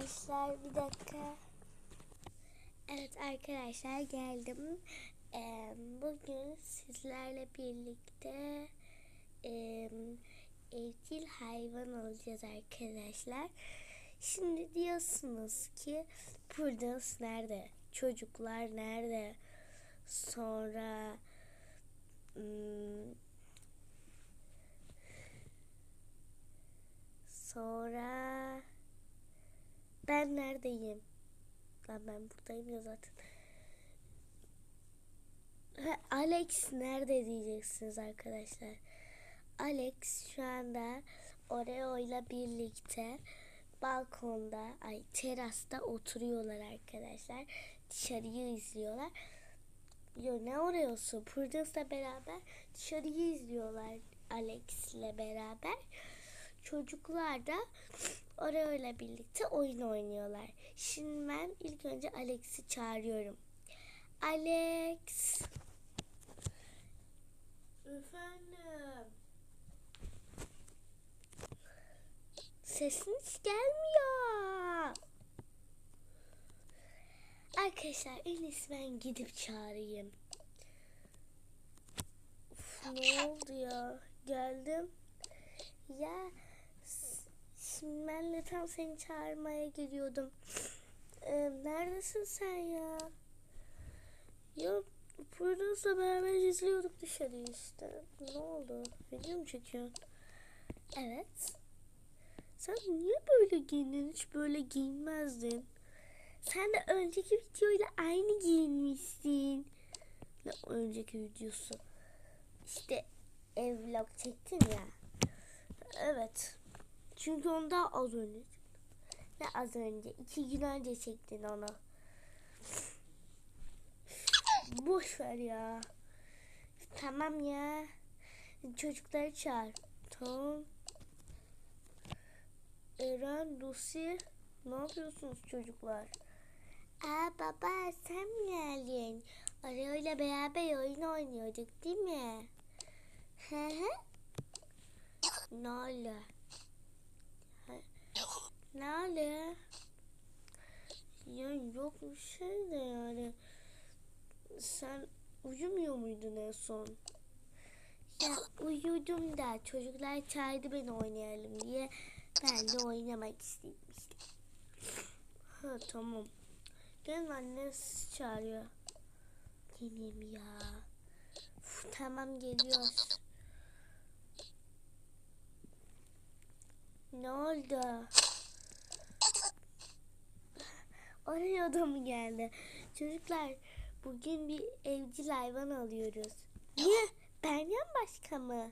arkadaşlar bir dakika. Evet arkadaşlar geldim. Ee, bugün sizlerle birlikte e, evcil hayvan alacağız arkadaşlar. Şimdi diyorsunuz ki Prudence nerede? Çocuklar nerede? Sonra hmm, sonra ben neredeyim? Lan ben buradayım ya zaten. Alex nerede diyeceksiniz arkadaşlar. Alex şu anda Oreo ile birlikte balkonda, ay terasta oturuyorlar arkadaşlar. Dışarıyı izliyorlar. Yo ne Oreo'su? Prudence'la beraber dışarıyı izliyorlar Alex ile beraber. Çocuklar da Oreo ile birlikte oyun oynuyorlar. Şimdi ben ilk önce Alex'i çağırıyorum. Alex. Efendim. Sesiniz gelmiyor. Arkadaşlar en iyisi ben gidip çağırayım. Uf, ne oldu ya? Geldim. Ya şimdi ben de tam seni çağırmaya geliyordum. Ee, neredesin sen ya? Ya Prudence'la beraber izliyorduk dışarıyı işte. Ne oldu? Video mu çekiyorsun? Evet. Sen niye böyle giyindin? Hiç böyle giyinmezdin. Sen de önceki videoyla aynı giyinmişsin. Ne önceki videosu? İşte ev vlog çektim ya. Evet. Çünkü onu da az önce Ne az önce? iki gün önce çektin onu. Boş ver ya. Tamam ya. Çocukları çağır. Tamam. Eren, Lucy. Ne yapıyorsunuz çocuklar? Aa baba sen mi geldin? İle beraber oyun oynuyorduk değil mi? Hı hı. Ne oldu? Ha, Ne oldu? Ya yok bir şey de yani. Sen uyumuyor muydun en son? Ya uyudum da çocuklar çağırdı beni oynayalım diye ben de oynamak istemiştim. Ha tamam. Gel annesi çağırıyor. Geleyim ya. Uf, tamam geliyoruz. Ne oldu? Oraya da mı geldi? Çocuklar bugün bir evcil hayvan alıyoruz. Niye? Benden başka mı?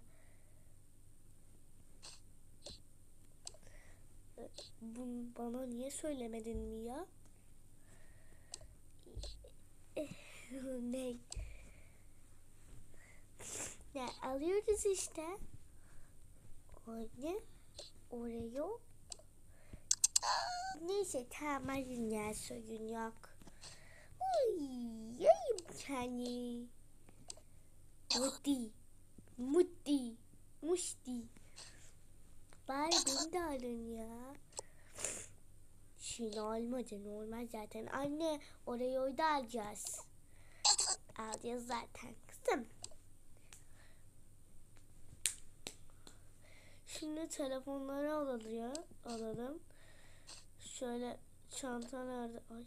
Bu bana niye söylemedin mi ya? ne? Ya alıyoruz işte. Anne. Oreo. Neyse tamam hadi ya sorun yok. Uy, yayım seni. Muti. Muti. Musti. Bari beni de alın ya. Şimdi olmadı normal zaten. Anne orayı da alacağız. Alacağız zaten kızım. Şimdi telefonları alalım. Alalım. Şöyle çanta nerede? Ay.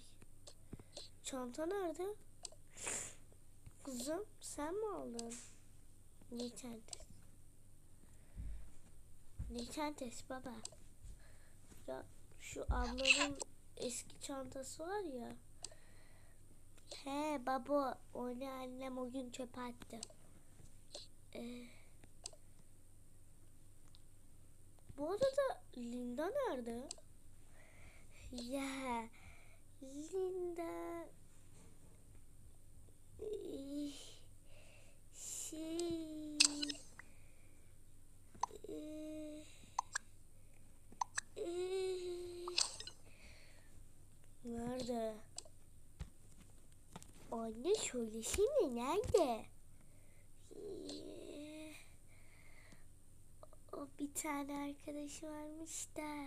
Çanta nerede? Kızım sen mi aldın? Ne çantası baba? Ya şu ablamın eski çantası var ya. He baba onu annem o gün çöpe attı. Ee, bu arada Linda nerede? Ya Linda şey eh, eh, Nerede? Anne söylesene nerede? Ee, O bir tane arkadaşı varmış da.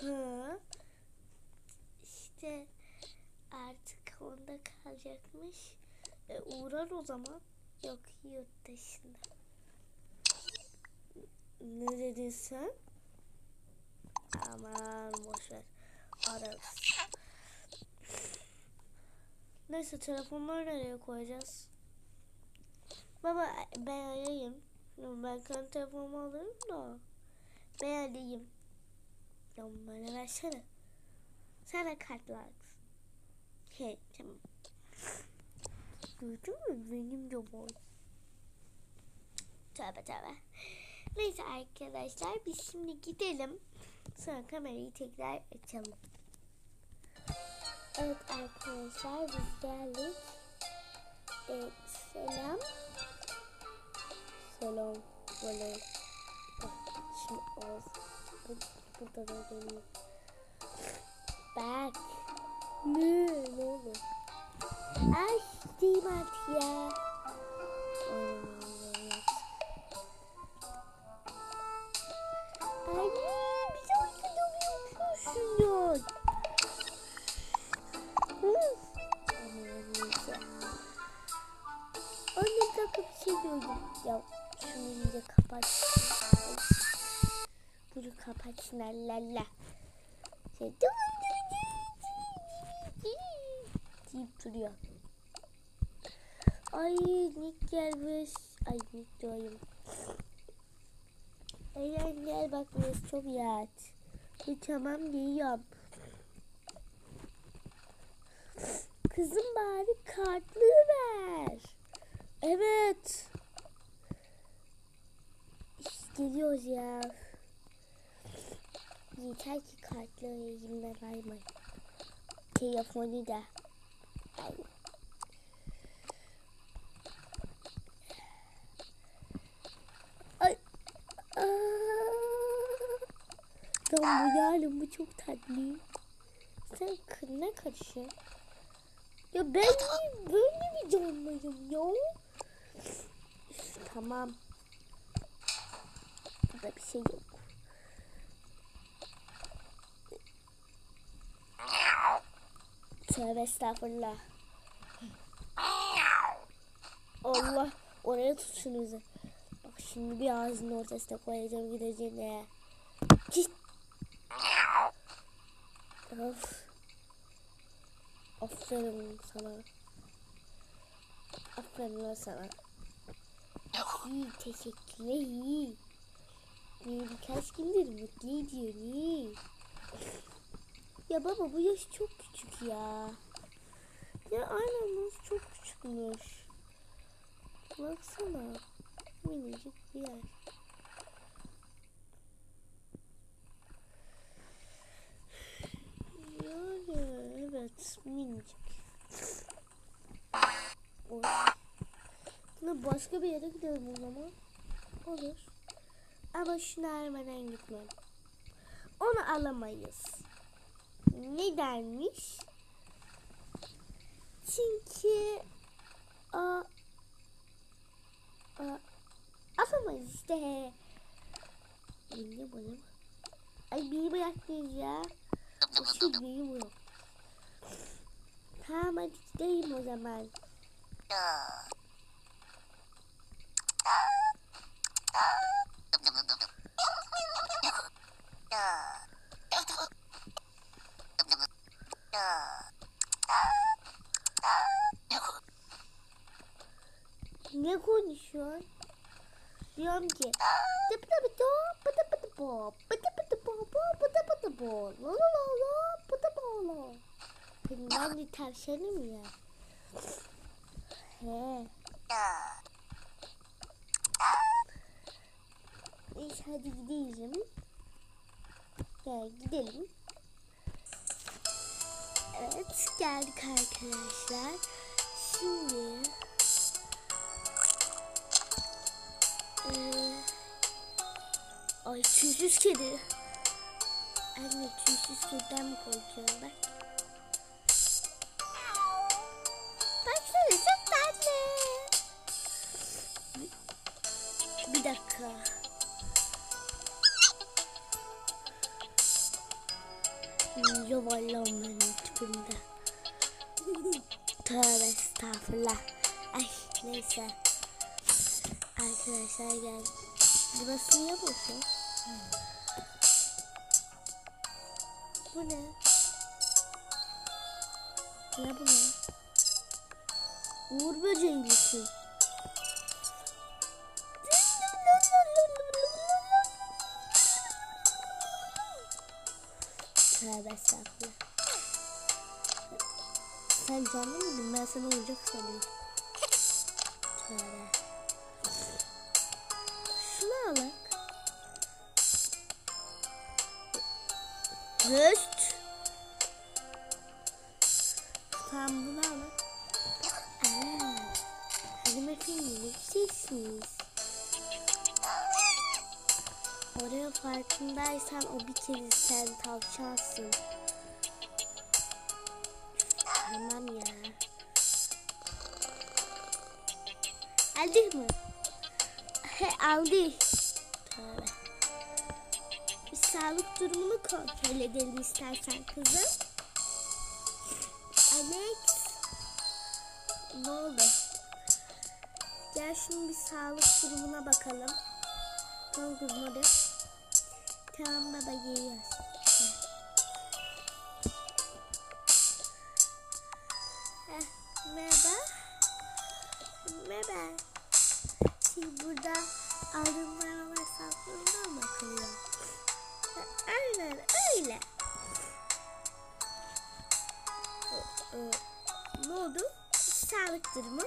Hı. İşte artık onda kalacakmış. E, uğrar o zaman. Yok yurt dışında. Ne dedin sen? Aman boşver. Ararız. Neyse telefonları nereye koyacağız? Baba ben arayayım. Ben kendi telefonumu alırım da. Ben arayayım. Ya bana versene. Sana kart lazım. He tamam. Gördün mü benim var. Tövbe tövbe. Neyse arkadaşlar biz şimdi gidelim. Sonra kamerayı tekrar açalım. Evet arkadaşlar biz geldik. Evet, selam. Selam. Böyle. Burada da benim. Bak. Ne? Ne oldu? Ay. Bunu kapatsın Allah Şey deyip duruyor. Ay Nick gelmiş. Ay Nick diyorum. Eren gel bak burası çok yat. E, tamam geliyorum. Kızım bari kartlığı ver. Evet. İşte geliyoruz ya. Yeter ki kartlığı elimden vermeyin. Telefonu da. Ay. Ay. Aa. Tamam bu yarın bu çok tatlı. Sen kı- ne karışıyorsun? Ya ben böyle bir canlıyım ya? Üf, tamam. Burada bir şey yok. Tövbe estağfurullah. Allah oraya tut şunu. Bak şimdi bir ağzının ortasına koyacağım gideceğine. Git. Of. Aferin sana. Aferin sana. İyi teşekkürler iyi. Beni birkaç gündür mutlu ediyor iyi. Ya baba bu yaş çok küçük ya. Ya aynen bu çok küçükmüş. Baksana. Minicik bir yer. Yani evet minicik. Oy. Şimdi başka bir yere gidelim o zaman. Olur. Ama şunu almadan gitmem. Onu alamayız. Nedenmiş? Çünkü a, a, alamayız işte. Ne bana bak. Ay beni bıraktınız ya. O şey beni bırak. Tamam hadi gidelim o zaman. Ne konuşuyor? Diyorum ki tıp tıp pıtı pıtı po pıtı pıtı po po pıtı pıtı po la la la la pıtı po la. Hani ben de tavşanım ya. He. Neyse hadi gidelim. Gel gidelim. Evet geldik arkadaşlar. Şimdi ay tüysüz kedi. Anne tüysüz kediden mi korkuyorum ben? Baksana çok tatlı. Bir, dakika. bile var lan benim tipimde. Tövbe estağfurullah. Ay neyse. Arkadaşlar gel. Burası niye boş ya? Bu ne? Ne bu ne? Uğur böceği misin? Tövbe estağfurullah. Sen canlı mıydın? Ben sana oyuncak sanıyorum. Tövbe. Röst. Tamam bunu alak. Aa, bakayım ne güzelsiniz. Oraya farkındaysan o bir kere sen tavşansın. Tamam ya. Aldık mı? He aldık. Tövbe. Sağlık durumunu kontrol edelim istersen kızım. Alex. Ne oldu? Gel şimdi bir sağlık durumuna bakalım. Tamam kızım hadi. Tamam baba geliyoruz. Merhaba. Merhaba. Şimdi burada ayrımlara Aynen öyle. Ee, Ne oldu? Sağlık durumu?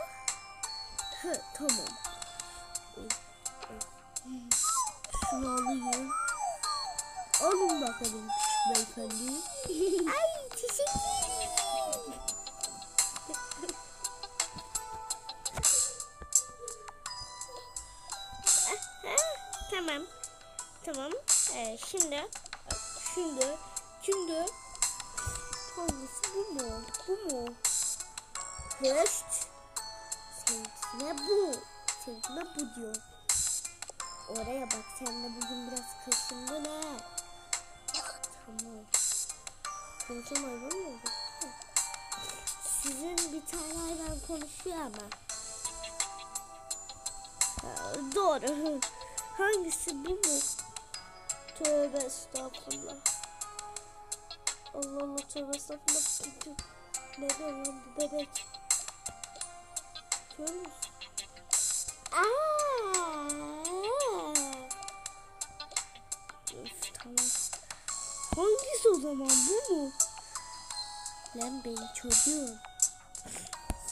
Hı, tamam. Şunu alayım. Alın bakalım küçük beyefendi. Ay teşekkür ederim. tamam. Tamam. Ee, şimdi şimdi şimdi hangisi bu mu? Bu mu? Höst. Seninkine bu. Seninkine bu diyor. Oraya bak sen de bugün biraz kaşındın ha. Tamam. Konuşan hayvan mı oldu? Sizin bir tane hayvan konuşuyor ama. Doğru. Hangisi bu mu? Tövbe estağfurullah. Allah Allah tövbe estağfurullah. Ne diyor lan bu bebek? Görüyor musun? Aa! Üf, tamam. Hangisi o zaman bu mu? Lan benim çocuğum.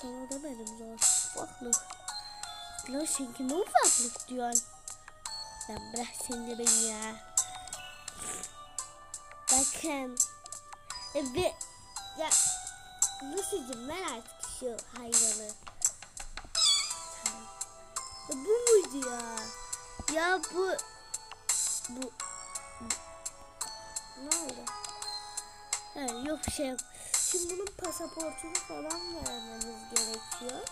Sana demedim zaten ufaklık. Lan sen kime ufaklık diyorsun? Lan bırak sen de beni ya. Bakın. Evet. Ya nasıl diyeyim ben artık şu hayvanı. Ya bu muydu ya? Ya bu bu, ne oldu? Ha, yok şey yok. Şimdi bunun pasaportunu falan vermemiz gerekiyor.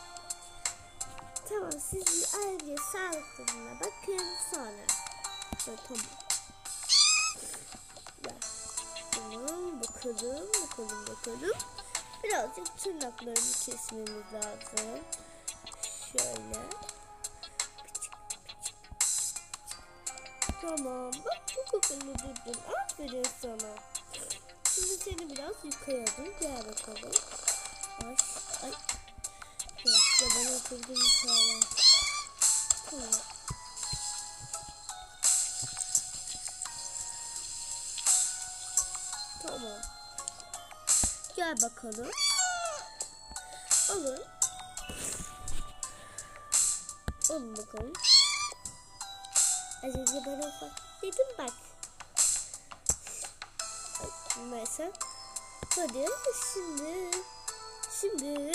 Tamam siz ayrıca sağlık durumuna bakın sonra. Tamam. Bakalım bakalım bakalım. Birazcık tırnaklarını kesmemiz lazım. Şöyle. Tamam. Bak bu kafanı durdun. Aferin sana. Şimdi seni biraz yıkayalım. Gel bakalım. Ay. Ay. Yukarıya. Tamam. Tamam. Gel bakalım. Alın. Alın bakalım. Az önce bana ufak dedim bak. Neyse. Hadi şimdi. Şimdi.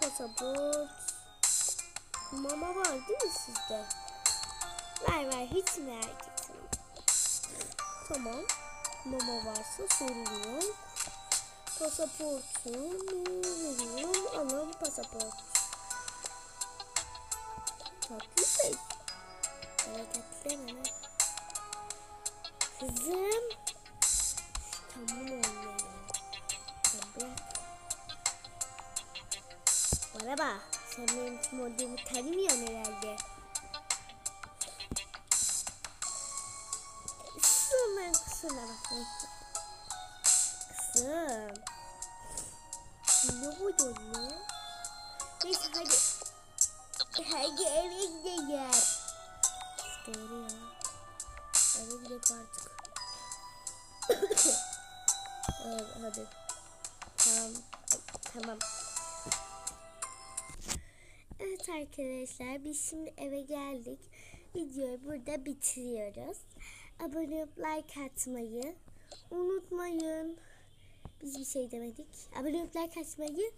Pasaport. Mama var değil mi sizde? Var var hiç merak etme. Tamam. Mama varsa sorun yok. Pasaportumu veriyorum. Alın pasaport. Tatlı şey. Böyle tatlı deme lan. Kızım. Tamam. Ya bırak. Bana bak. Olduğumu tanımıyorsun herhalde. Bakma. Kızım. Ne oluyor ya? Neyse hadi. Hadi eve gidelim. Doğru ya. Eve gidelim artık. evet, hadi. Tamam. Tamam. Evet arkadaşlar biz şimdi eve geldik. Videoyu burada bitiriyoruz. Abone olup like atmayı unutmayın. Biz bir şey demedik. Abone olup like atmayı.